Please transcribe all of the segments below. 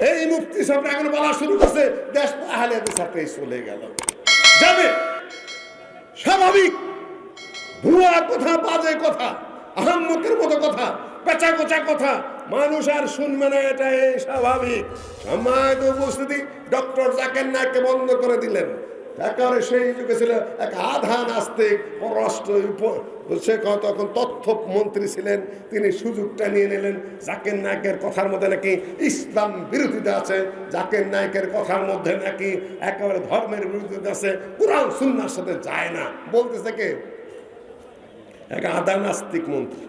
এই মুক্তি সাহেব এখন বলা শুরু করছে, দেশ আহলে হাদিস হাতে চলে গেল। যাবে। স্বাভাবিক। ভুয়া কথা, বাজে কথা আহম্মকের মতো কথা পেঁচা কোচা কথা, মানুষ আর শুনবে না, এটাই স্বাভাবিক। সম্মানিত উপস্থিতি ডক্টর জাকের নাককে বন্ধ করে দিলেন। একেবারে সেই যুগে ছিল এক আধা নাস্তিক পররাষ্ট্র সে তখন তথ্য মন্ত্রী ছিলেন, তিনি সুযোগটা নিয়ে নিলেন। জাকের নায়কের কথার মধ্যে নাকি ইসলাম বিরোধিতা আছে। জাকের নায়কের কথার মধ্যে নাকি একেবারে ধর্মের বিরোধিতা আছে। কোরআন, সুন্নার সাথে যায় না। বলতেছে কে? এক আধা নাস্তিক মন্ত্রী।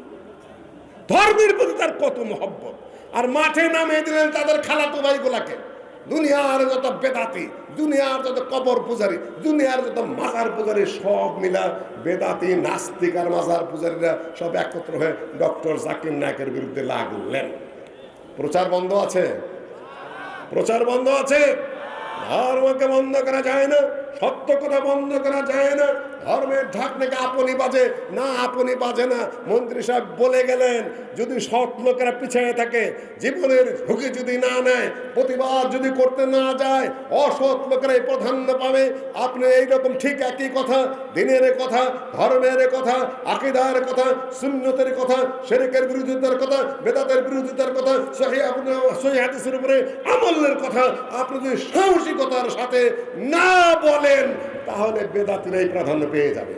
ধর্মের প্রতি তার কত মহব্বত। আর মাঠে নামিয়ে দিলেন তাদের খালাতো ভাইগুলাকে। দুনিয়ার যত বেদাতি, দুনিয়ার যত কবর পূজারি, দুনিয়ার যত মাজার পূজারি, সব মিলা বেদাতি, নাস্তিক আর মাজার পূজারীরা সব একত্র হয়ে ডক্টর জাকির নায়কের বিরুদ্ধে লাগলেন। প্রচার বন্ধ আছে? প্রচার বন্ধ আছে? ধর্মকে বন্ধ করা যায় না, সত্য কথা বন্ধ করা যায় না ধর্মের ঢাক ঢাকনাকে আপনি বাজে? না, আপনি বাজে না। মন্ত্রী সাহেব বলে গেলেন, যদি সৎ লোকেরা পিছিয়ে থাকে, জীবনের ঝুঁকি যদি না নেয়, প্রতিবাদ যদি করতে না যায়, অসৎ লোকেরাই প্রাধান্য পাবে। আপনি এইরকম ঠিক একই কথা, দিনের কথা, ধর্মের কথা, আকিদার কথা, সুন্নতের কথা, শেরেকের বিরোধিতার কথা, বেদাতের বিরোধিতার কথা, সহি আপনি সহি হাদিসের উপরে আমলের কথা, আপনি যদি সাহসিকতার সাথে না বলেন, তাহলে বেদাতিরাই প্রাধান্য পেয়ে যাবে।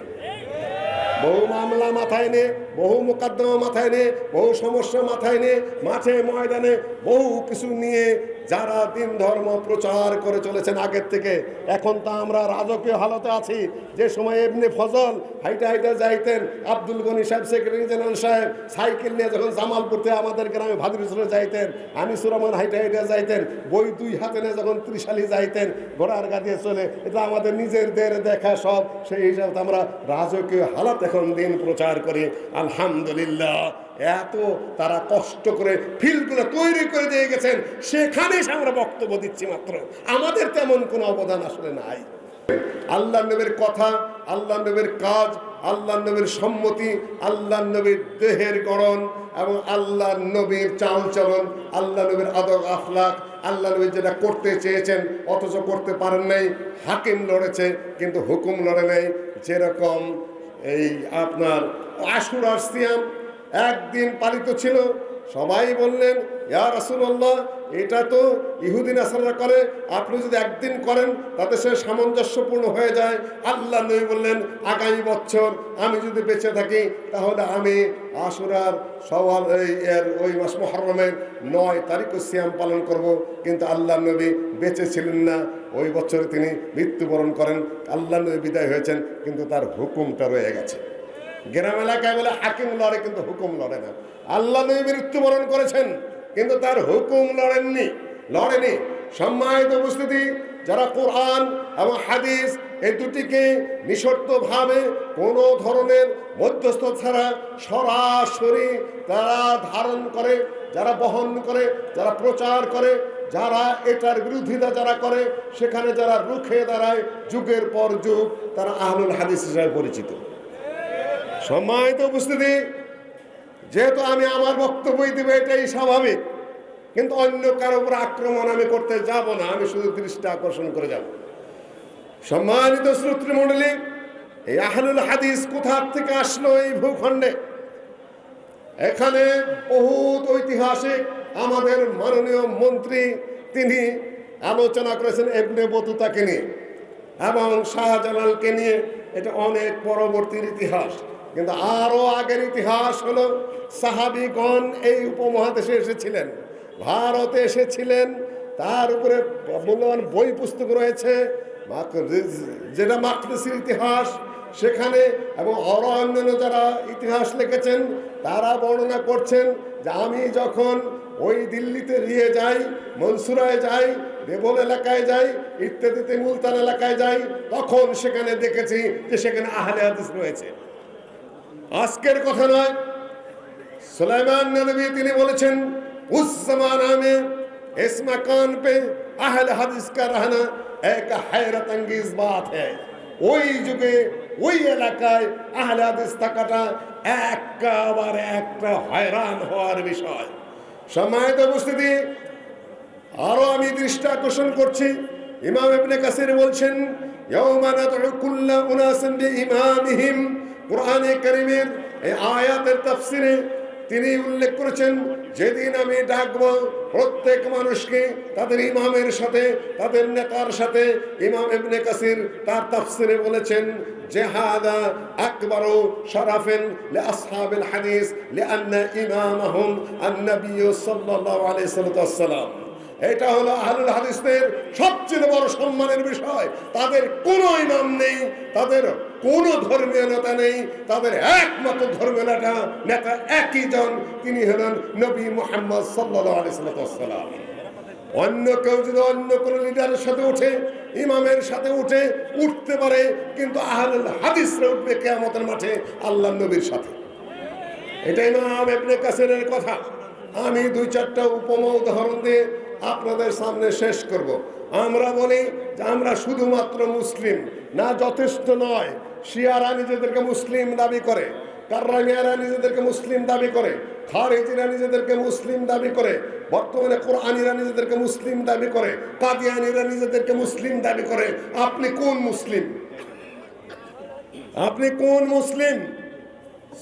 বহু মামলা মাথায় নে বহু মোকদ্দমা মাথায় নে বহু সমস্যা মাথায় নে মাঠে ময়দানে বহু কিছু নিয়ে যারা দিন ধর্ম প্রচার করে চলেছেন আগের থেকে, এখন তা আমরা রাজকীয় হালতে আছি। যে সময় এমনি ফজল হাইটা হাইটা যাইতেন, আব্দুল গনি সাহেব সেক্রেটারি জেনারেল সাহেব, সাইকেল নিয়ে যখন জামালপুরতে আমাদের গ্রামে ভাদুরেশ্বরে যাইতেন আনিসুর রহমান হাইটা হাইটা যাইতেন, বই দুই হাতে নিয়ে যখন ত্রিশালি যাইতেন, ঘোড়ার গাদিয়ে চলে, এটা আমাদের নিজেদের দেখা সব, সেই হিসাবে আমরা রাজকীয় হালত এখন দিন প্রচার করি। আলহামদুলিল্লাহ। এত তারা কষ্ট করে ফিল্ডগুলো তৈরি করে দিয়ে গেছেন, সেখানে আমরা বক্তব্য দিচ্ছি মাত্র। আমাদের তেমন কোনো অবদান আসলে নাই। আল্লাহ নবীর কথা, আল্লাহ নবীর কাজ, আল্লাহ নবীর সম্মতি, আল্লাহ নবীর দেহের গড়ন এবং আল্লাহ নবীর চালচলন, আল্লাহ নবীর আদব আখলাক, আল্লাহ নবী যেটা করতে চেয়েছেন অথচ করতে পারেন নাই, হাকিম লড়েছে কিন্তু হুকুম লড়ে নাই। যেরকম এই আপনার আশুরার সিয়াম একদিন পালিত ছিল। সবাই বললেন, ইয়া রাসূলুল্লাহ, এটা তো ইহুদিন আসারা করে। আপনি যদি একদিন করেন, তাতে সে সামঞ্জস্যপূর্ণ হয়ে যায়। আল্লাহ নবী বললেন, আগামী বছর আমি যদি বেঁচে থাকি, তাহলে আমি আশুরার সওয়াল এর ওই মাস মহরমের নয় তারিখ সিয়াম পালন করব। কিন্তু আল্লাহ নবী বেঁচে ছিলেন না। ওই বছরে তিনি মৃত্যুবরণ করেন। আল্লাহ নবী বিদায় হয়েছেন, কিন্তু তার হুকুমটা রয়ে গেছে। গ্রাম এলাকায় বলে হাকিম লড়ে, কিন্তু হুকুম লড়ে না। আল্লাহ নবী মৃত্যুবরণ করেছেন, কিন্তু তার হুকুম লড়েননি, লড়েনি। সম্মানিত উপস্থিতি, যারা কোরআন এবং হাদিস এই দুটিকে নিঃশর্তভাবে কোনো ধরনের মধ্যস্থ ছাড়া সরাসরি তারা ধারণ করে, যারা বহন করে, যারা প্রচার করে, যারা এটার বিরোধিতা যারা করে, সেখানে যারা রুখে দাঁড়ায়, যুগের পর যুগ তারা আহলুল হাদিস হিসাবে পরিচিত। সম্মানিত উপস্থিতি, যেহেতু আমি আমার বক্তব্যই দেবে এটাই স্বাভাবিক, কিন্তু অন্য কারও উপর আক্রমণ আমি করতে যাব না, আমি শুধু দৃষ্টি আকর্ষণ করে যাব। সম্মানিত শ্রোতৃমণ্ডলী, এই আহলুল হাদিস কোথার থেকে আসলো এই ভূখণ্ডে? এখানে বহুত ঐতিহাসিক আমাদের মাননীয় মন্ত্রী তিনি আলোচনা করেছেন এবনে বতুতাকে নিয়ে এবং শাহজালালকে নিয়ে, এটা অনেক পরবর্তীর ইতিহাস। কিন্তু আরও আগের ইতিহাস হলো সাহাবিগণ এই উপমহাদেশে এসেছিলেন। ভারতে এসেছিলেন, তার উপরে মূল্যবান বই পুস্তক রয়েছে যেটা মাকদেশের ইতিহাস সেখানে এবং আরও অন্যান্য যারা ইতিহাস লিখেছেন, তারা বর্ণনা করছেন যে আমি যখন ওই দিল্লিতে নিয়ে যাই, মনসুরায় যাই, দেবল এলাকায় যাই, ইত্যাদিতে মুলতান এলাকায় যাই, তখন সেখানে দেখেছি যে সেখানে আহলে হাদিস রয়েছে। আজকের কথা নয় सुलेमान नबी তিনি বলেছেন उस जमाना में इस मकान पे अहल हदीस का रहना एक हैरत अंगेज बात है ওই যুগে ওই এলাকায় আহলে হাদিস থাকাটা একেবারে একটা হয়রান হওয়ার বিষয় সম্মানিত উপস্থিতি আরো আমি দৃষ্টি আকর্ষণ করছি ইমাম ইবনে কাসির বলছেন ইয়াউমা নাদউ কুল্লা উনাসিন বিইমামিহিম কোরআনে করিমের এই আয়াতের তাফসিরে তিনি উল্লেখ করেছেন, যেদিন আমি ডাকব, প্রত্যেক মানুষকে তাদের ইমামের সাথে, তাদের নেতার সাথে ইমাম এবনে কাসির তার তাফসিরে বলেছেন জেহাদা আকবর শরাফেন লে আসহাবেল হাদিস লে আন্না ইমাম আহম আন্নাবিউ সাল্লাল্লাহু আলাইহি সাল্লাম এটা হলো আহলুল হাদিসদের সবচেয়ে বড় সম্মানের বিষয়। তাদের কোনো ইমাম নেই, তাদের কোনো ধর্মীয় নেতা নেই, তাদের একমাত্র ধর্মীয় নেতা নেতা একই জন, তিনি হলেন নবী মোহাম্মদ সাল্লাহ অন্য কেউ যদি অন্য কোনো লিডারের সাথে উঠে, ইমামের সাথে উঠে, উঠতে পারে, কিন্তু আহলুল হাদিসরা উঠবে কেয়ামতের মাঠে আল্লাহ নবীর সাথে। এটা ইমাম ইবনে কাসিরের কথা। আমি দুই চারটা উপমা, উদাহরণ দিয়ে আপনাদের সামনে শেষ করব। আমরা বলি যে আমরা শুধুমাত্র মুসলিম, না যথেষ্ট নয়, শিয়ারা নিজেদেরকে মুসলিম দাবি করে, কার্রামিয়ারা নিজেদেরকে মুসলিম দাবি করে, খারেজিরা নিজেদেরকে মুসলিম দাবি করে, বর্তমানে কোরআনিরা নিজেদেরকে মুসলিম দাবি করে, কাদিয়ানিরা নিজেদেরকে মুসলিম দাবি করে। আপনি কোন মুসলিম? আপনি কোন মুসলিম?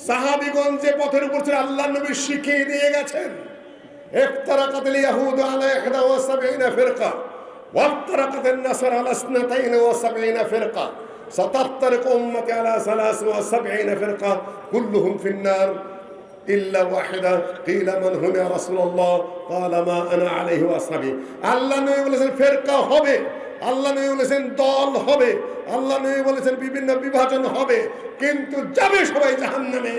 সাহাবিগঞ্জ যে পথের উপর ছিল আল্লাহ নবী শিখিয়ে দিয়ে গেছেন। এফতারা কাতিল ইয়াহুদ আলহ 71 فرقة وافترقت النصر على 72 فرقة ستفترق أمتي على 73 فرقة كلهم في النار إلا واحدة قيل من هم يا رسول الله قال ما أنا عليه وأصحابي আল্লাহ নবী বলেছেন ফেরকা হবে আল্লাহ নবী বলেছেন দল হবে আল্লাহ নবী বলেছেন বিভিন্ন বিভাজন হবে কিন্তু যাবে সবাই জাহান্নামে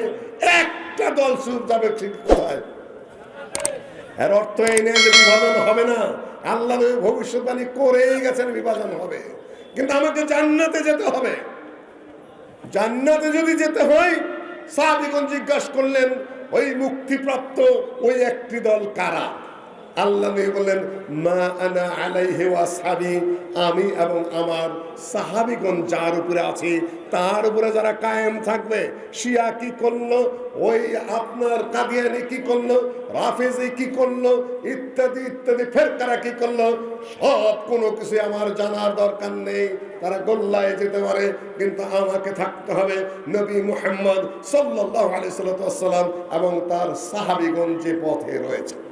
একটা দল সুখ যাবে ঠিক কোথায় এর অর্থ এই নেই যে বিভাজন হবে না। আল্লাহ ভবিষ্যৎবাণী করেই গেছেন, বিভাজন হবে। কিন্তু আমাকে জান্নাতে যেতে হবে। জান্নাতে যদি যেতে হয়, সাহাবিগণ জিজ্ঞাসা করলেন, ওই মুক্তিপ্রাপ্ত ওই একটি দল কারা? আল্লাহ বললেন, মা আনা আলাইহি ওয়াসহাবি আমি এবং আমার সাহাবিগণ যার উপরে আছি, তার উপরে যারা কায়েম থাকবে, শিয়া কি করল? ওই আপনার কাদিয়ানি কি করল? রাফেজি কি করল? ইত্যাদি ইত্যাদি, ফেরকারা কি করল? সব কোনো কিছু আমার জানার দরকার নেই। তারা গোল্লায় যেতে পারে, কিন্তু আমাকে থাকতে হবে নবী মুহাম্মদ সাল্লাল্লাহু আলাইহি সাল্লাম এবং তার সাহাবিগণ যে পথে রয়েছে।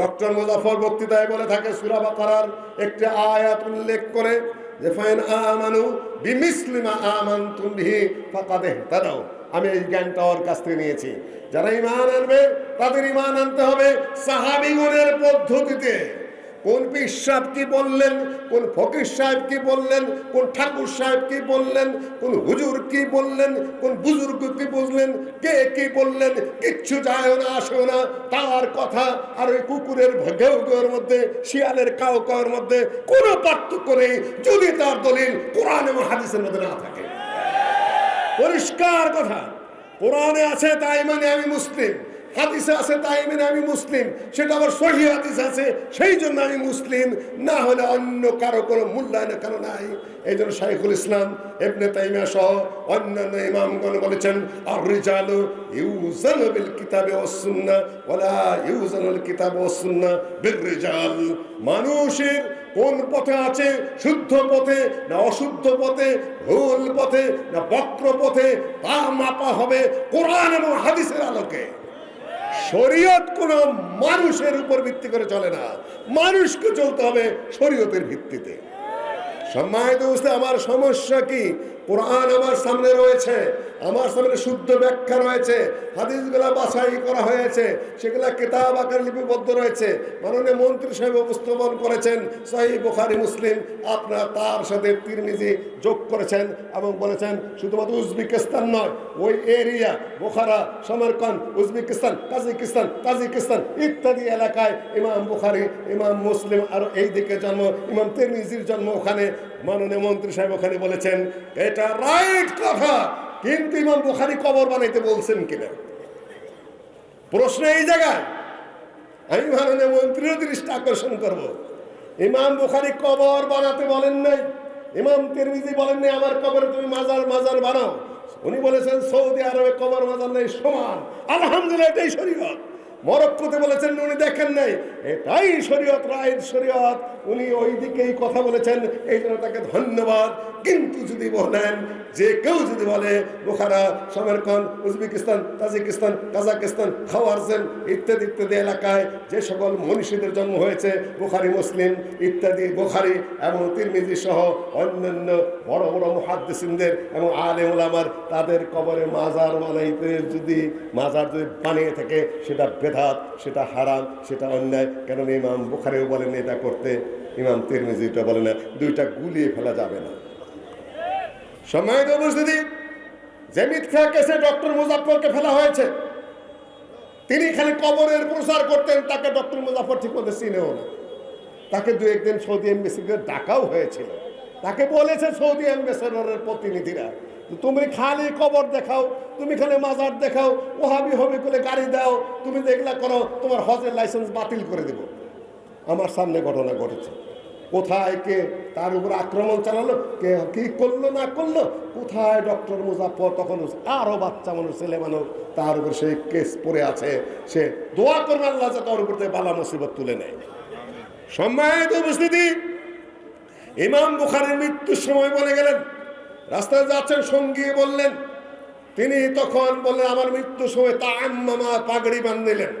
ডক্টর মুজাফর বক্তৃতায় বলে থাকে, সুরা বাকারার একটি আয়াত উল্লেখ করে যে, ফাইন আমানু বিমিসলিমা আমানতুম বিহি ফাকাদ দাদাও আমি এই জ্ঞানটা ওর কাছ থেকে নিয়েছি। যারা ইমান আনবে, তাদের ইমান আনতে হবে সাহাবিগুনের পদ্ধতিতে। কোন পীর সাহেব কি বললেন? কোন ফকির সাহেব কি বললেন? কোন ঠাকুর সাহেব কি বললেন? কোন হুজুর কি বললেন? কোন বুজুর্গ কি বললেন? কে কি বললেন? কিচ্ছু যায় না, আসে না। তার কথা আর ওই কুকুরের ঘেউ ঘেউর মধ্যে, শিয়ালের কাউ কাউর মধ্যে কোনো পার্থক্য নেই, যদি তার দলিল কোরআন এবং হাদিসের মধ্যে না থাকে। পরিষ্কার কথা। কোরআনে আছে তাই মানে আমি মুসলিম। হাদিসে আছে, তাই মানে আমি মুসলিম। সেটা আবার সহি হাদিস আছে, সেই জন্য আমি মুসলিম। না হলে অন্য কারও কোনো মূল্যায়ন কারও নাই। এই জন্য শাইখুল ইসলাম এবনে তাইমিয়া সহ অন্যান্য ইমামগণ বলেছেন আর রিজালু ইউজানু বিল কিতাবে ওয়াস সুন্নাহ ওয়ালা ইউজানুল কিতাবে ওয়াস সুন্নাহ বিল মানুষের কোন পথে আছে? শুদ্ধ পথে না অশুদ্ধ পথে? ভুল পথে না বক্র পথে? তা মাপা হবে কোরআন এবং হাদিসের আলোকে। শরীয়ত কোন মানুষের উপর ভিত্তি করে চলে না। মানুষকে চলতে হবে শরীয়তের ভিত্তিতে। সম্মানিত বুঝতে আমার সমস্যা কি? কোরআন আমার সামনে রয়েছে। আমার সামনে শুদ্ধ ব্যাখ্যা রয়েছে, হাদিসগুলা বাছাই করা হয়েছে, সেগুলা কিতাব আকার লিপিবদ্ধ রয়েছে। মাননীয় মন্ত্রী সাহেব উপস্থাপন করেছেন সহি বুখারি মুসলিম, আপনার তার সাথে তিরমিজি যোগ করেছেন এবং বলেছেন, শুধুমাত্র উজবেকিস্তান নয়, ওই area, Bukhara Samarkand Uzbekistan Kazakhstan Tajikistan ইত্যাদি এলাকায় ইমাম বুখারি, ইমাম মুসলিম আর এই দিকে জন্ম, ইমাম তিরমিজির জন্ম ওখানে। মাননীয় মন্ত্রী সাহেব ওখানে বলেছেন, এটা রাইট কথা। কিন্তু ইমাম বুখারি কবর বানাইতে বলছেন কিনা? প্রশ্ন এই জায়গায়। আমি মাননীয় মন্ত্রীর দৃষ্টি আকর্ষণ করব। ইমাম বুখারি কবর বানাতে বলেন নাই। ইমাম তিরমিজি বলেন নাই, আমার কবরে তুমি মাজার মাজার বানাও। উনি বলেছেন, সৌদি আরবে কবর, মাজার নেই, সমান। আলহামদুলিল্লাহ, এটাই শরীয়ত। মরক্কোতে বলেছেন, উনি দেখেন নাই এটাই শরীয়ত, রায়ের শরীয়ত। উনি ওই দিকেই কথা বলেছেন, এই জন্য তাকে ধন্যবাদ। কিন্তু যদি বলেন, যে কেউ যদি বলে, Bukhara, Samarkand, Uzbekistan, Tajikistan, Kazakhstan, Khwarezm ইত্যাদি ইত্যাদি এলাকায় যে সকল মনীষীদের জন্ম হয়েছে, বুখারি, মুসলিম ইত্যাদি, বুখারি এবং তিরমিজি সহ অন্যান্য বড় বড় মুহাদ্দিসিনদের এবং আলেম ওলামার তাদের কবরে মাজার বানাইতে যদি, মাজার যদি বানিয়ে থাকে, সেটা বেধাত সেটা হারাম, সেটা অন্যায়। কেন ইমাম বুখারিও বলেন এটা করতে, ইমাম তিরমিজিটা বলে না, দুইটা গুলিয়ে ফেলা যাবে না। সম্মানিত উপস্থিতি, যে মিথ্যা কেসে ডক্টর মুজাফরকে ফেলা হয়েছে, তিনি খালি কবরের প্রচার করতেন, তাকে ডক্টর মুজাফর ঠিক মতো চিনেও না। তাকে দু একদিন সৌদি এম্বাসিকে ডাকাও হয়েছিল। তাকে বলেছে সৌদি অ্যাম্বাসেডরের প্রতিনিধিরা তুমি খালি কবর দেখাও, তুমি খালি মাজার দেখাও, ওহাবি হবি করে গাড়ি দাও, তুমি দেখলা করো তোমার হজের লাইসেন্স বাতিল করে দেব। আমার সামনে ঘটনা ঘটেছে। কোথায় কে তার উপর আক্রমণ চালালো, কে কি করল না করল, কোথায় ডক্টর মুজাফর তখন আরও বাচ্চা মানুষ, ছেলে মানুষ, তার উপর সেই কেস পড়ে আছে। সে দোয়া করবে আল্লাহ যে তার উপর বালা মুসিবত তুলে নেয়। সম্মানিত উপস্থিতি, ইমাম বুখারের মৃত্যুর সময় বলে গেলেন রাস্তায় যাচ্ছেন, সঙ্গী বললেন, তিনি তখন বললেন, আমার মৃত্যুর সময় তা আম্মামা পাগড়ি বান্ধিলেন।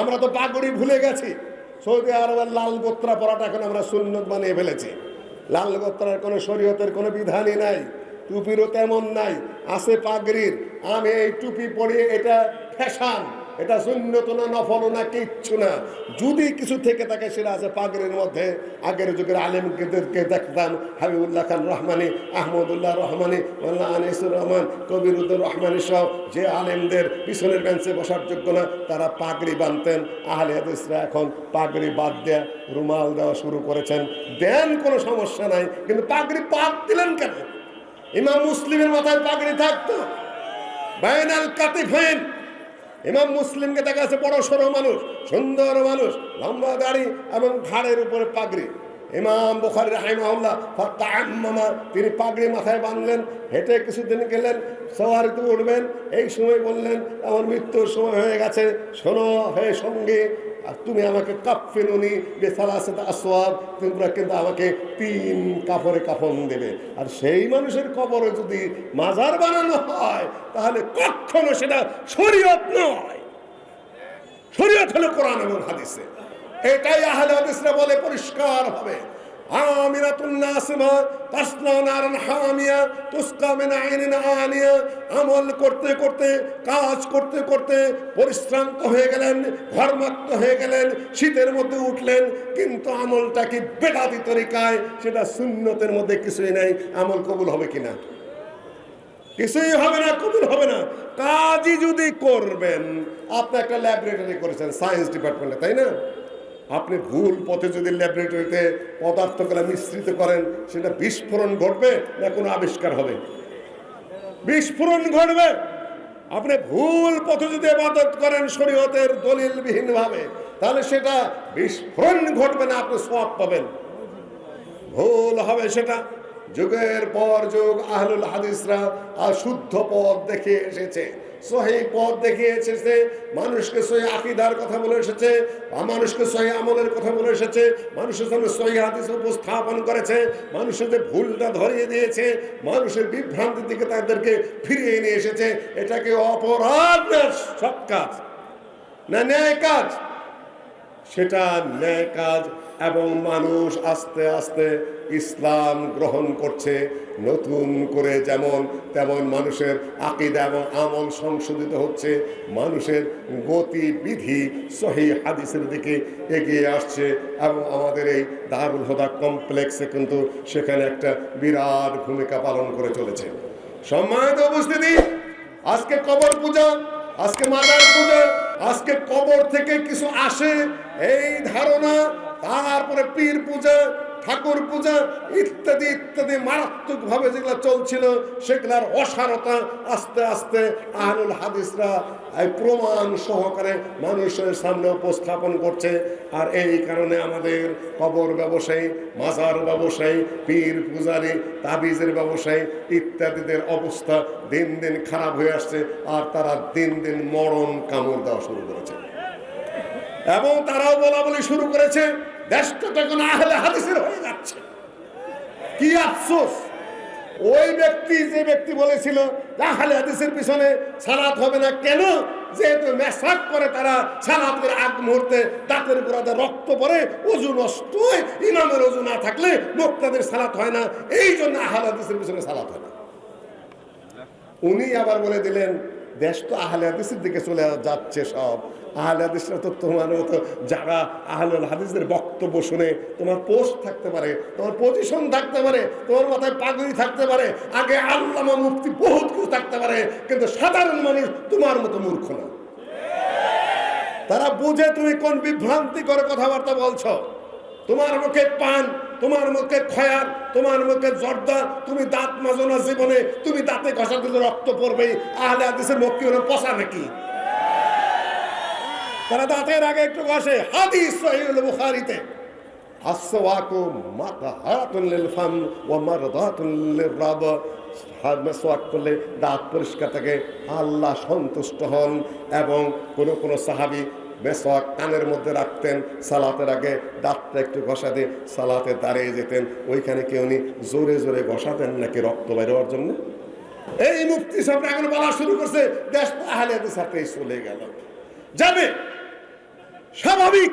আমরা তো পাগড়ি ভুলে গেছি। সৌদি আরবের লাল গোত্রা পরাটা এখন আমরা সুন্নত বানিয়ে ফেলেছি। লাল গোত্রার কোনো শরীয়তের কোনো বিধানই নাই। টুপিরও তেমন নাই। আছে পাগড়ির। আমি এই টুপি পরিয়ে এটা ফ্যাশন। এটা শূন্যত না, নফল না, কিচ্ছু না। যদি কিছু থেকে থাকে, সেটা আছে পাগড়ির মধ্যে। আগের যুগের আলেমদেরকে দেখতাম, হাবিবুল্লাহ খান রহমানি, আহমদুল্লাহ রহমানি মোল্লা আনিসুর রহমান, কবিরুদ্দুর রহমানি সব যে আলেমদের পিছনের বেঞ্চে বসার যোগ্য না, তারা পাগড়ি বাঁধতেন আহলে হাদিসরা এখন পাগড়ি বাদ দেয়া রুমাল দেওয়া শুরু করেছেন। দেন কোনো সমস্যা নাই, কিন্তু পাগড়ি বাদ দিলেন কেন? ইমাম মুসলিমের মাথায় পাগড়ি থাকতো। বাইনাল কাতিফেন। ইমাম মুসলিমকে দেখা যাচ্ছে বড় সড়ো মানুষ, সুন্দর মানুষ, লম্বা দাড়ি এবং ঘাড়ের উপরে পাগড়ি। ইমাম বুখারি রাহিমাউল্লাহ মামা তিনি পাগড়ি মাথায় বাঁধলেন, হেঁটে কিছুদিন গেলেন সওয়ারিতে উঠবেন, এই সময় বললেন, আমার মৃত্যুর সময় হয়ে গেছে, শোনো, হে সঙ্গে আর তুমি আমাকে কাফিনুনি বেসালাসে আসোয়াব তোমরা কিন্তু আমাকে তিন কাপড়ে কাফন দেবে। আর সেই মানুষের কবরে যদি মাজার বানানো হয়, তাহলে কখনো সেটা শরীয়ত নয়। শরীয়ত হলো কোরআন এবং হাদিসে। এটাই আহলে হাদিসরা বলে পরিষ্কার হবে। আমিরাতুন নাসিমা তাসলা নারান হামিয়া, তুসকা মিন আইনিন আনিয়া আমল করতে করতে, কাজ করতে করতে পরিশ্রান্ত হয়ে গেলেন, ঘর্মাক্ত হয়ে গেলেন, শীতের মধ্যে উঠলেন, কিন্তু আমলটা কি বেদাতি তরিকায়, সেটা সুন্নতের মধ্যে কিছুই নাই। আমল কবুল হবে কিনা? কিছুই হবে না, কবুল হবে না। কাজই যদি করবেন, আপনি একটা ল্যাবরেটরি করেছেন, সায়েন্স ডিপার্টমেন্টে, তাই না? আপনি ভুল পথে যদি ল্যাবরেটরিতে পদার্থগুলো মিশ্রিত করেন, সেটা বিস্ফোরণ ঘটবে না কোনো আবিষ্কার হবে? বিস্ফোরণ ঘটবে! আপনি ভুল পথে যদি আবাদত করেন শরীয়তের দলিলবিহীন ভাবে তাহলে সেটা বিস্ফোরণ ঘটবে না, আপনি সব পাবেন। ভুল হবে সেটা। যুগের পর যুগ আহলুল হাদিসরা আর শুদ্ধ পথ দেখে এসেছে। সহি পথ দেখিয়ে এসেছে মানুষকে সহি আকিদার কথা বলে এসেছে মানুষকে সহি আমলের কথা বলে এসেছে, মানুষের সামনে সহি হাদিস উপস্থাপন করেছে, মানুষের যে ভুলটা ধরিয়ে দিয়েছে, মানুষের বিভ্রান্তির দিকে তাদেরকে ফিরিয়ে নিয়ে এসেছে। এটাকে অপরাধ সব কাজ? না ন্যায় কাজ? সেটা ন্যায় কাজ এবং মানুষ আস্তে আস্তে ইসলাম গ্রহণ করছে। নতুন করে যেমন তেমন মানুষের আকিদা এবং আমল সংশোধিত হচ্ছে। মানুষের গতিবিধি সহি হাদিসের দিকে এগিয়ে আসছে এবং আমাদের এই দারুল হদা কমপ্লেক্সে কিন্তু সেখানে একটা বিরাট ভূমিকা পালন করে চলেছে। সম্মানিত উপস্থিতি, আজকে কবর পূজা, আজকে মাদার পূজা, আজকে কবর থেকে কিছু আসে, এই ধারণা তারপরে পীর পূজা, ঠাকুর পূজা, ইত্যাদি ইত্যাদি মারাত্মক ভাবে যেগুলো চলছিল, সেগুলার অসারতা আস্তে আস্তে আহলুল হাদিসরা প্রমাণ সহকারে মানুষের সামনে উপস্থাপন করছে। আর এই কারণে আমাদের কবর ব্যবসায়ী, মাজার ব্যবসায়ী, পীর পূজারী, তাবিজের ব্যবসায়ী ইত্যাদিদের অবস্থা দিন দিন খারাপ হয়ে আসছে আর তারা দিন দিন মরণ কামড় দেওয়া শুরু করেছে। এবং তারাও বলা বলি শুরু করেছে। হাদিসের হয়ে যাচ্ছে। কি আফসোস। ওই ব্যক্তি যে ব্যক্তি বলেছিল হাদিসের পিছনে হবে না। কেন? যেহেতু তারা আগ মুহূর্তে রক্ত পড়ে ওজু নষ্ট হয়, ইমামের না থাকলে মোক্তাদের সালাত হয় না। এই জন্য আহলে হাদিসের পিছনে সালাত হয় না। উনি আবার বলে দিলেন দেশ তো আহলে হাদিসের দিকে চলে যাচ্ছে সব। আহলে হাদিসরা তো তোমার মতো যারা আহলে হাদিসের বক্তব্য শুনে তোমার পোস্ট থাকতে পারে, তোমার পজিশন থাকতে পারে, তোমার মাথায় পাগড়ি থাকতে পারে, আগে আল্লামা মুক্তি বহুত কিছু থাকতে পারে, কিন্তু সাধারণ মানুষ তোমার মতো মূর্খ না। তারা বুঝে তুমি কোন বিভ্রান্তি করে কথাবার্তা বলছো। তোমার মুখে পান তোমার মুখে খয়ার, তোমার মুখে জর্দা, তুমি দাঁত মাজো না জীবনে, তুমি দাঁতে ঘষা দিলে রক্ত পড়বে। আহলে হাদিসের মুখ কি হলো পচা নাকি? তারা দাঁতের আগে একটু ঘষে। হাদিস সহিহুল বুখারীতে। আসওয়াকু মাতাহাতুন লিল ফাম ওয়া মারদাতুন লিররাব মেসওয়াক করলে দাঁত পরিষ্কার থাকে। আল্লাহ সন্তুষ্ট হন এবং কোন কোন সাহাবী মেসওয়াক কানের মধ্যে রাখতেন, সালাতের আগে দাঁতটা একটু ঘষা দিয়ে সালাতে দাঁড়িয়ে যেতেন। ওইখানে কেউ উনি জোরে জোরে ঘষাতেন নাকি রক্ত বের হওয়ার জন্য? এই মুক্তি সাহেব এখন বলা শুরু করছে, দেশ আহলে সাথে চলে গেল। যাবে। স্বাভাবিক।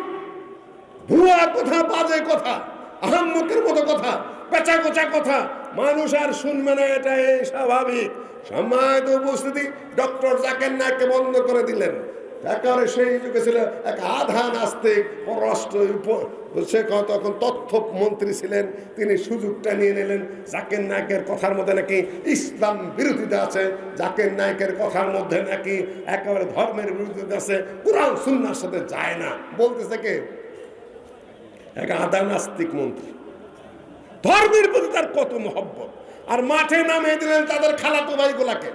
ভুয়া কথা, বাজে কথা, আহাম্মকের মতো কথা, পেঁচা কোচা কথা, মানুষ আর শুনবে না, এটাই স্বাভাবিক। সম্মানিত উপস্থিতি, ডক্টর জাকের নাককে বন্ধ করে দিলেন। একেবারে সেই যুগে ছিল এক আধা নাস্তিক পররাষ্ট্র সে তখন তথ্য মন্ত্রী ছিলেন, তিনি সুযোগটা নিয়ে নিলেন। জাকের নায়কের কথার মধ্যে নাকি ইসলাম বিরোধিতা আছে, জাকের নায়কের কথার মধ্যে নাকি একেবারে ধর্মের বিরোধিতা আছে, কোরআন সুন্নার সাথে যায় না। বলতেছে কে? এক আধা নাস্তিক মন্ত্রী। ধর্মের প্রতি তার কত মহব্বত। আর মাঠে নামিয়ে দিলেন তাদের খালাতো ভাইগুলাকে।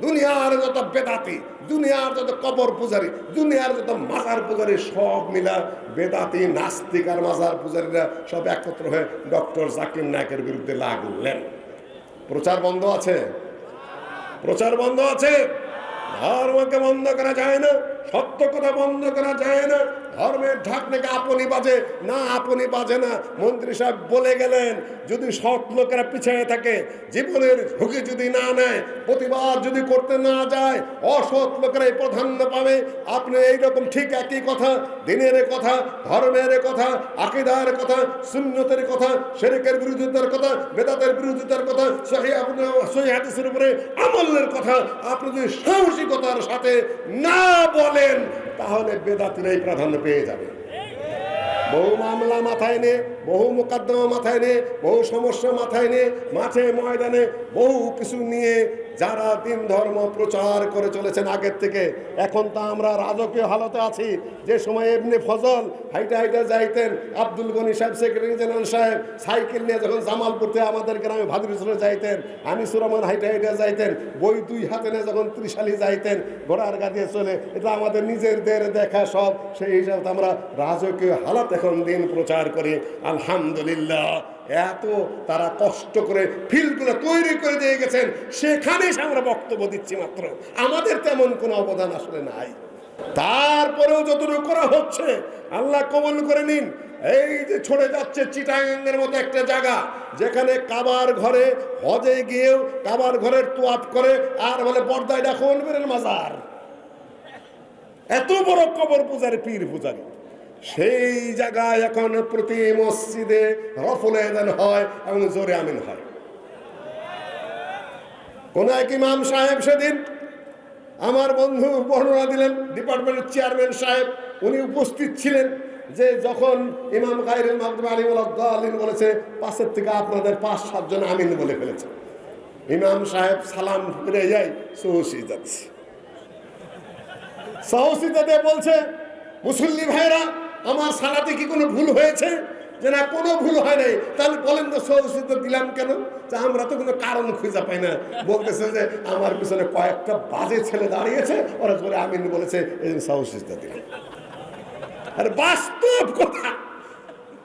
দুনিয়ার যত বেদাতি, দুনিয়ার যত কবর পূজারী, দুনিয়ার যত মাজার পূজারী, সব মিলা বেদাতি, নাস্তিক আর মাজার পূজারীরা সব একত্র হয়ে ডক্টর জাকির নায়কের বিরুদ্ধে লাগলেন প্রচার বন্ধ আছে? প্রচার বন্ধ আছে? ধর্মকে বন্ধ করা যায় না। সত্য কথা বন্ধ করা যায় না। ধর্মের ঢাকনাকে আপনি বাজে? না, আপনি বাজে না। মন্ত্রী সাহেব বলে গেলেন, যদি সৎ লোকেরা পিছিয়ে থাকে, জীবনের ঝুঁকি যদি না নেয়, প্রতিবাদ যদি করতে না যায়, অসৎ লোকেরাই প্রাধান্য পাবে। আপনি এইরকম ঠিক একই কথা, দিনের কথা, ধর্মের কথা, আকিদার কথা, সুন্নতের কথা, শেরেকের বিরোধিতার কথা, বেদাতের বিরোধিতার কথা সহি হাদিসের উপরে আমলের কথা, আপনি যদি সাহসিকতার সাথে না বলেন তাহলে বেদাতিরাই প্রাধান্য পেয়ে যাবে। বহু মামলা মাথায় নে বহু মোকদ্দমা মাথায় নে বহু সমস্যা মাথায় নে মাঠে ময়দানে বহু কিছু নিয়ে যারা দিন ধর্ম প্রচার করে চলেছেন আগের থেকে, এখন তো আমরা রাজকীয় হালতে আছি। যে সময় এমনি ফজল, হাইটে হাইটে যাইতেন, আব্দুল গনি সাহেব সেক্রেটারি জেনারেল সাহেব, সাইকেল নিয়ে যখন জামালপুরতে আমাদের গ্রামে ভাদুরিচলে যাইতেন আনিস রহমান হাইটে হাইটে যাইতেন, বই দুই হাতে নিয়ে যখন ত্রিশালি যাইতেন, ঘোড়ার গাদিয়ে চলে, এটা আমাদের নিজেদের দেখা সব। সেই হিসাবে আমরা রাজকীয় হালাত এখন দিন প্রচার করি। আলহামদুলিল্লাহ। এত তারা কষ্ট করে ফিল্ডগুলো তৈরি করে দিয়ে গেছেন, সেখানে আমরা বক্তব্য দিচ্ছি মাত্র। আমাদের তেমন কোনো অবদান আসলে নাই। তারপরেও যতটুকু করা হচ্ছে, আল্লাহ কবল করে নিন। এই যে ছড়ে যাচ্ছে চিটাগাঙ্গের মতো একটা জায়গা, যেখানে কাবার ঘরে, হজে গিয়েও কাবার ঘরের তোয়াপ করে, আর বলে পর্দায় বেরের মাজার। এত বড় কবর পূজারি, পীর পূজারি। সেই জায়গায় এখন প্রতি মসজিদে রফুল এদান হয় এবং জোরে আমিন হয়। কোন এক ইমাম সাহেব সেদিন আমার বন্ধু বর্ণনা দিলেন, ডিপার্টমেন্টের চেয়ারম্যান সাহেব, উনি উপস্থিত ছিলেন যে যখন ইমাম গাইরুল মাহদুম আলী আলিম বলেছে, পাশের থেকে আপনাদের পাঁচ সাতজন আমিন বলে ফেলেছে। ইমাম সাহেব সালাম ফিরে যাই সৌসি যাচ্ছে। সাহসিতাতে বলছে, মুসল্লি ভাইরা আমার সালাতে কি কোনো ভুল হয়েছে? যে না, কোনো ভুল হয় নাই। তাহলে বলেন তো সহসিত দিলাম কেন? যে আমরা তো কোনো কারণ খুঁজে পাই না। বলতেছে যে, আমার পিছনে কয়েকটা বাজে ছেলে দাঁড়িয়েছে, ওরা বলে, আমিন বলেছে, এই জন্য সহসিতা দিলাম। আর বাস্তব কথা!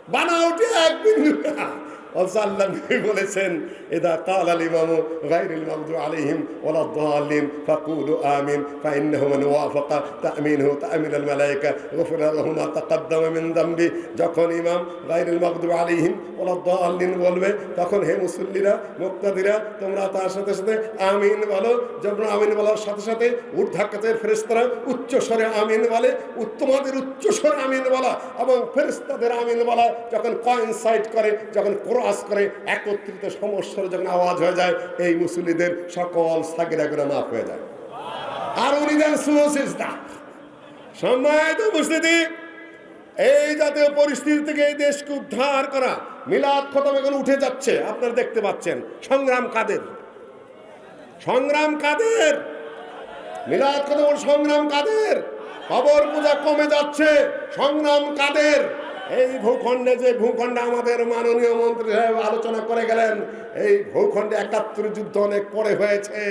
বানাওটি একদিন। যখন ইমাম বলবে, তখন হে মুসল্লিরা তোমরা তার সাথে সাথে আমিন বলো, যখন আমিন বলার সাথে সাথে ঊর্ধ্বাকাশের ফেরেশতারা উচ্চ স্বরে আমিন বলে, উত্তমাদের উচ্চ স্বরে আমিন বলা এবং ফেরেশতাদের আমিন বলা যখন কয়েনসাইড করে, যখন ক্রস করে একত্রিত সমস্যার যখন আওয়াজ হয়ে যায়, এই মুসল্লিদের সকল সাগিরা করে মাফ হয়ে যায়। আর উনি দেন সম্মানিত উপস্থিতি, এই জাতীয় পরিস্থিতি থেকে এই দেশকে উদ্ধার করা মিলাদ খতম এখন উঠে যাচ্ছে, আপনারা দেখতে পাচ্ছেন। সংগ্রাম কাদের? সংগ্রাম কাদের? মিলাদ খতম সংগ্রাম কাদের? কবর পূজা কমে যাচ্ছে, সংগ্রাম কাদের? এই ভূখণ্ডে যে ভূখণ্ডে আমাদের মাননীয় মন্ত্রী সাহেব আলোচনা করে গেলেন, এই ভূখণ্ডে একাত্তর যুদ্ধ অনেক পরে হয়েছে।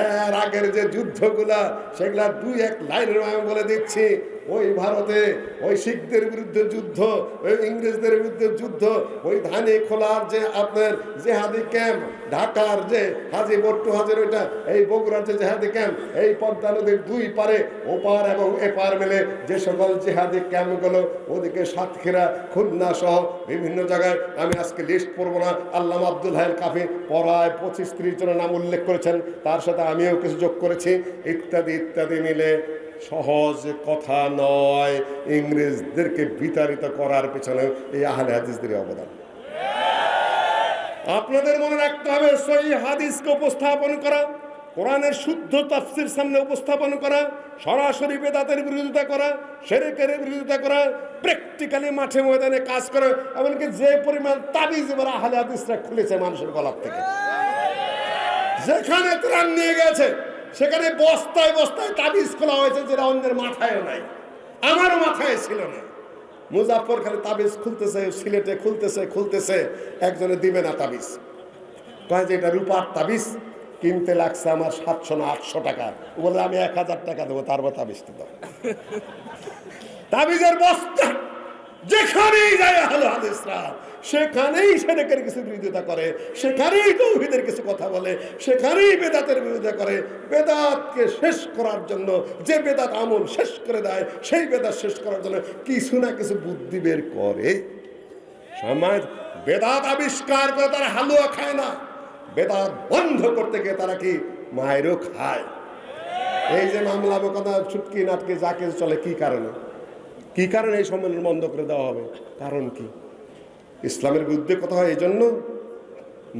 এর আগের যে যুদ্ধগুলা, সেগুলা দুই এক লাইনের আমি বলে দিচ্ছি। ওই ভারতে ওই শিখদের বিরুদ্ধে যুদ্ধ, ওই ইংরেজদের বিরুদ্ধে যুদ্ধ, ওই ধানে খোলার যে আপনার জেহাদি ক্যাম্প, ঢাকার যে হাজি বট্টু হাজির ওইটা, এই বগুড়ার যে জেহাদি ক্যাম্প, এই পদ্মা নদীর দুই পারে, ওপার এবং এপার মিলে যে সকল জেহাদি ক্যাম্পগুলো, ওদিকে সাতক্ষীরা, খুলনা সহ বিভিন্ন জায়গায় আমি আজকে লিস্ট পড়ব না। আল্লাহ আব্দুল হাইল কাফি পড়ায় পঁচিশ ত্রিশ জনের নাম উল্লেখ করেছেন, তার সাথে আমিও কিছু যোগ করেছি। ইত্যাদি ইত্যাদি মিলে সহজ কথা নয়। ইংরেজদেরকে বিতাড়িত করার পেছনে এই আহলে হাদিসদের অবদান। আপনাদের মনে রাখতে হবে সই হাদিসকে উপস্থাপন করা, কোরআনের শুদ্ধ তাফসির সামনে উপস্থাপন করা, সরাসরি বেদাতের বিরোধিতা করা সেরেকের বিরোধিতা করা প্র্যাকটিক্যালি মাঠে ময়দানে কাজ করা, এমনকি যে পরিমাণ তাবিজ এবার আহলে হাদিসরা খুলেছে মানুষের গলার থেকে। যেখানে ত্রাণ নিয়ে গেছে সেখানে বস্তায় বস্তায় তাবিজ খোলা হয়েছে যেটা অন্যের মাথায় নাই আমার মাথায় ছিল না। মুজাফর খালি তাবিজ খুলতেছে, সিলেটে খুলতেছে খুলতেছে, একজনে দিবে না তাবিজ। কয় যে এটা রূপার তাবিজ, কিনতে লাগছে আমার সাতশো না আটশো টাকা। ও বলে, আমি এক হাজার টাকা দেবো, তারপর তাবিজটা দাও। তাবিজের বস্তা যেখানেই যায়, আহলে হাদিসরা সেখানেই সেরেকের কিছু বিরোধিতা করে, সেখানেই তৌহিদের কিছু কথা বলে, সেখানেই বেদাতের বিরোধিতা করে। বেদাতকে শেষ করার জন্য, যে বেদাত আমল শেষ করে দেয়, সেই বেদাত শেষ করার জন্য কিছু না কিছু বুদ্ধি বের করে। সমাজ বেদাত আবিষ্কার করে তারা হালুয়া খায় না। বেদাত বন্ধ করতে গিয়ে তারা কি মায়েরও খায়? এই যে মামলা কথা ছুটকি নাটকে যাকে চলে, কি কারণে? কি কারণে এই সম্মেলন বন্ধ করে দেওয়া হবে? কারণ কি? ইসলামের বিরুদ্ধে কথা হয় এই জন্য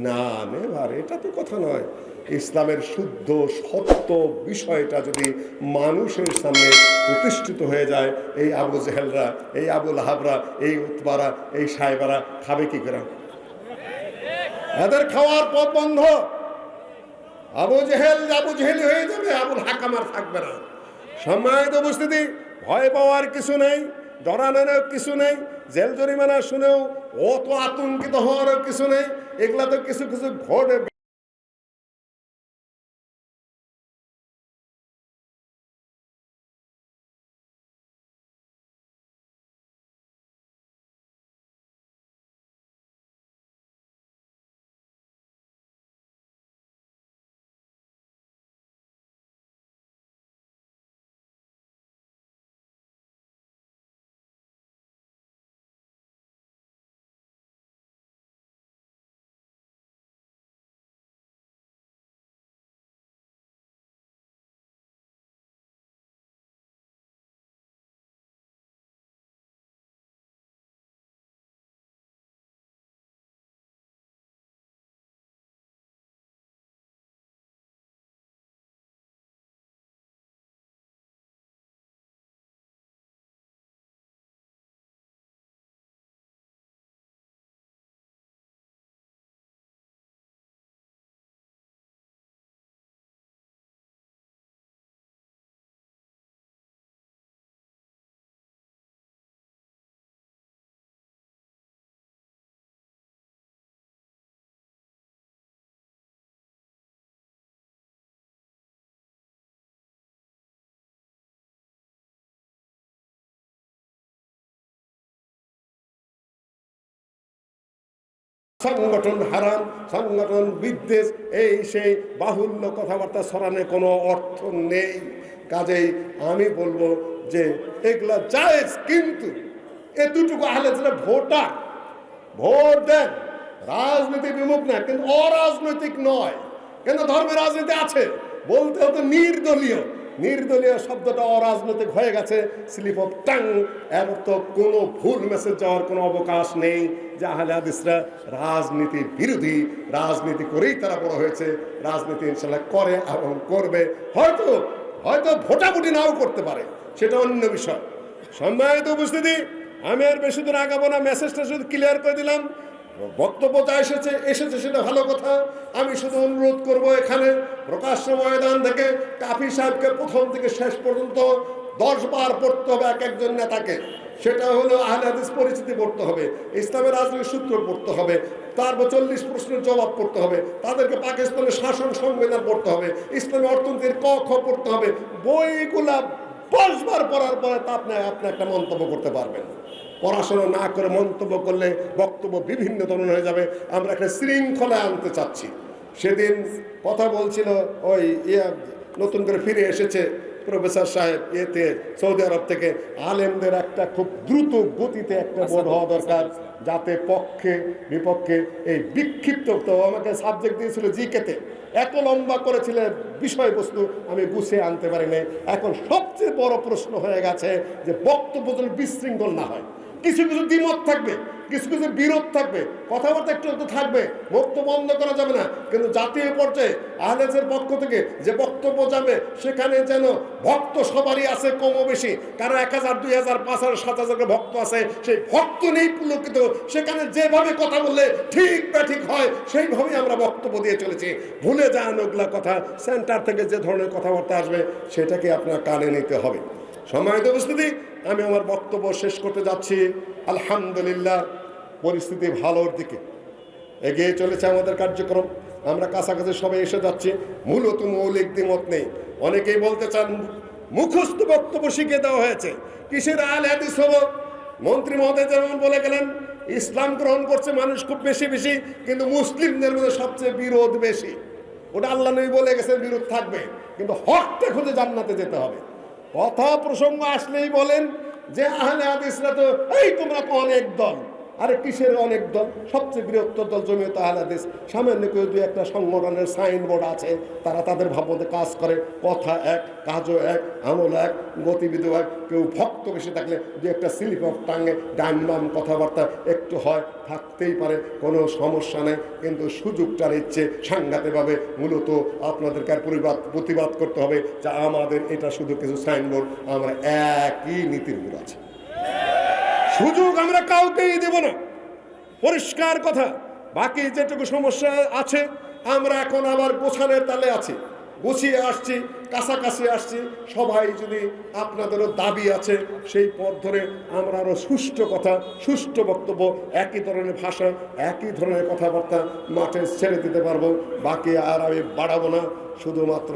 না নেভার এটা তো কথা নয়। ইসলামের শুদ্ধ, সত্য বিষয়টা যদি মানুষের সামনে প্রতিষ্ঠিত হয়ে যায়, এই আবু জেহেলরা, এই আবুল হাবরা এই উতবারা, এই সাহেবারা খাবে কি করে? এদের খাওয়ার পথ বন্ধ। আবু জেহেল আবু জেহেলি হয়ে যাবে, আবুল হাকামার থাকবে না। সম্মানিত উপস্থিতি, ভয় পাওয়ার কিছু নেই ডরানোর কিছু নেই, জেল জরিমানা শুনেও অত আতঙ্কিত হওয়ারও কিছু নেই এগুলা তো কিছু কিছু ঘটে সংগঠন হারাম, সংগঠন বিদ্বেষ, এই সেই বাহুল্য কথাবার্তা ছড়ানোর কোনো অর্থ নেই। কাজেই আমি বলব যে এগুলা জায়েজ, কিন্তু এতটুকু আহলে যারা ভোটার, ভোট দেন। রাজনীতি বিমুখ না, কিন্তু অরাজনৈতিক নয়। কেন ধর্মের রাজনীতি আছে? বলতে হতো নির্দলীয়। নির্দলীয় শব্দটা অরাজনৈতিক হয়ে গেছে। স্লিপ অফ টাং, এর তো কোনো ভুল মেসেজ যাওয়ার কোনো অবকাশ নেই। যে আহলে হাদিসরা রাজনীতি বিরোধী, রাজনীতি করেই তারা বড় হয়েছে। রাজনীতি ইনশাল্লাহ করে এবং করবে। হয়তো হয়তো ভোটাভুটি নাও করতে পারে। সেটা অন্য বিষয়। সম্মানিত উপস্থিতি, আমি আর বেশি দূর আগাবো না। মেসেজটা শুধু ক্লিয়ার করে দিলাম। বক্তব্য যা এসেছে এসেছে সেটা ভালো কথা। আমি শুধু অনুরোধ করব এখানে প্রকাশ্য ময়দান থেকে কাফি সাহেবকে প্রথম থেকে শেষ পর্যন্ত দশ বার পড়তে হবে এক একজন নেতাকে। সেটা হলো আহলে হাদিস পরিচিতি পড়তে হবে, ইসলামের রাজনৈতিক সূত্র পড়তে হবে, তারপর চল্লিশ প্রশ্নের জবাব পড়তে হবে, তাদেরকে পাকিস্তানের শাসন সংবিধান পড়তে হবে, ইসলামী অর্থনীতির ক খ পড়তে হবে, বইগুলা দশবার পড়ার পরে তা আপনি আপনি একটা মন্তব্য করতে পারবেন। পড়াশোনা না করে মন্তব্য করলে বক্তব্য বিভিন্ন ধরনের হয়ে যাবে। আমরা একটা শৃঙ্খলা আনতে চাচ্ছি। সেদিন কথা বলছিল ওই ইয়ে নতুন করে ফিরে এসেছে প্রফেসর সাহেব এতে সৌদি আরব থেকে। আলেমদের একটা খুব দ্রুত গতিতে একটা বোর্ড হওয়া দরকার যাতে পক্ষে বিপক্ষে এই বিক্ষিপ্ত তো আমাকে সাবজেক্ট দিয়েছিল জিকেতে। এত লম্বা করেছিলেন বিষয়বস্তু আমি গুছিয়ে আনতে পারি এখন সবচেয়ে বড় প্রশ্ন হয়ে গেছে যে বক্তব্য বিশৃঙ্খল না হয়। কিছু কিছু দ্বিমত থাকবে, কিছু কিছু বিরোধ থাকবে, কথাবার্তা একটু একটু থাকবে, মুক্ত বন্ধ করা যাবে না। কিন্তু জাতীয় পর্যায়ে আহলেসের পক্ষ থেকে যে বক্তব্য যাবে, সেখানে যেন ভক্ত সবারই আছে কম বেশি। কারণ এক হাজার, দুই হাজার, পাঁচ হাজার, সাত হাজার করে ভক্ত আছে, সেই ভক্ত নেই পুলকিত। সেখানে যেভাবে কথা বললে ঠিক বা ঠিক হয়, সেইভাবেই আমরা বক্তব্য দিয়ে চলেছি। ভুলে যান ওগুলা কথা। সেন্টার থেকে যে ধরনের কথাবার্তা আসবে, সেটাকে আপনার কানে নিতে হবে। সম্মানিত উপস্থিতি, আমি আমার বক্তব্য শেষ করতে যাচ্ছি। আলহামদুলিল্লাহ, পরিস্থিতি ভালোর দিকে। এগিয়ে চলেছে আমাদের কার্যক্রম। আমরা কাছাকাছি সবাই এসে যাচ্ছি। মূলত মৌলিক দ্বিমত নেই। অনেকেই বলতে চান, মুখস্থ বক্তব্য শিখে দেওয়া হয়েছে। কিসের আল হাদিস হব? মন্ত্রী মহোদয় যেমন বলে গেলেন, ইসলাম গ্রহণ করছে মানুষ খুব বেশি বেশি, কিন্তু মুসলিমদের মধ্যে সবচেয়ে বিরোধ বেশি। ওটা আল্লাহ নবী বলে গেছে বিরোধ থাকবে। কিন্তু হকটা খুঁজে জান্নাতে যেতে হবে। কথা প্রসঙ্গ আসলেই বলেন যে আহলে হাদিসরা তো এই তোমরা তো অনেক দল। আরে কিসের অনেক দল? সবচেয়ে বৃহত্তর দল জমিয়ত আহলে হাদিস। সামান্য কেউ দু একটা সংগঠনের সাইনবোর্ড আছে। তারা তাদের ভাবমতে কাজ করে। কথা এক, কাজও এক, আমল এক গতিবিধি এক। কেউ ভক্ত বেশি থাকলে দু একটা স্লিপ অফ টাঙ্গে ডান বাম কথাবার্তা একটু হয়, থাকতেই পারে, কোনো সমস্যা নেই। কিন্তু সুযোগটার ইচ্ছে সাংঘাতিকভাবে মূলত আপনাদেরকে আর পরিবাদ, প্রতিবাদ করতে হবে যে আমাদের এটা শুধু কিছু সাইনবোর্ড আমরা একই নীতির উপর আছে। সুযোগ আমরা কাউকেই দেব না। পরিষ্কার কথা। বাকি যেটুকু সমস্যা আছে, আমরা এখন আবার গোছানের তালে আছি। গুছিয়ে আসছি, কাছাকাছি আসছি। সবাই যদি আপনাদেরও দাবি আছে, সেই পথ ধরে আমরা আরও সুষ্ঠু কথা, সুষ্ঠু বক্তব্য, একই ধরনের ভাষা, একই ধরনের কথাবার্তা মাঠে ছেড়ে দিতে পারব। বাকি আর আমি বাড়াবো না, শুধুমাত্র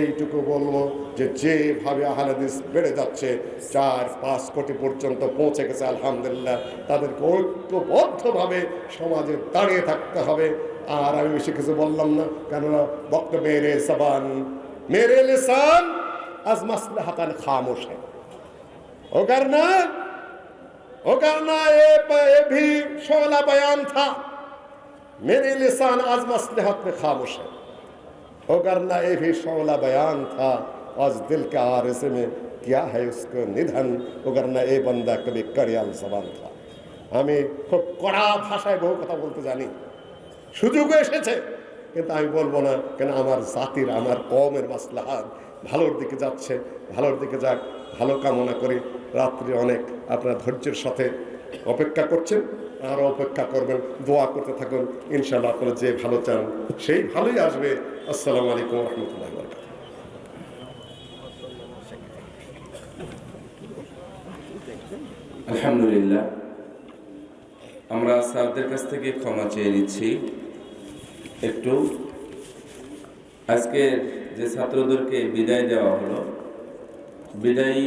এইটুকু বলব যে যেভাবে আহলাদিস বেড়ে যাচ্ছে, চার পাঁচ কোটি পর্যন্ত পৌঁছে গেছে, আলহামদুলিল্লাহ। তাদেরকে ঐক্যবদ্ধভাবে সমাজে দাঁড়িয়ে থাকতে হবে। আর আমি বেশি কিছু বললাম না কেননা বক্ত মেরে জবান মেরে লিসান আজ মাসলাহাতান খামোশ है हो करना हो करना ये ये भी शोला बयान था मेरे लिसान आज मसलहत में खामोश है हो करना ये भी शोला बयान था आज दिल के आरसे में क्या है उसको निधन हो करना ये बंदा कभी कड़ियाल जबान था আমি খুব কড়া ভাষায় বহু কথা বলতে জানি সুযোগও এসেছে। কিন্তু আমি বলব না, কেন আমার জাতির, আমার কমের মাসলাহাত ভালোর দিকে যাচ্ছে, ভালোর দিকে যাক, ভালো কামনা করি রাত্রি অনেক আপনার ধৈর্যের সাথে অপেক্ষা করছেন আর অপেক্ষা করবেন, দোয়া করতে থাকুন ইনশাল্লাহ আপনারা যে ভালো চান, সেই ভালোই আসবে। আসসালামু আলাইকুম রহমতুল্লাহ আলহামদুলিল্লাহ। আমরা স্যারদের কাছ থেকে ক্ষমা চেয়ে নিচ্ছি। একটু। আজকে যে ছাত্রদেরকে বিদায় দেওয়া হলো, বিদায়ী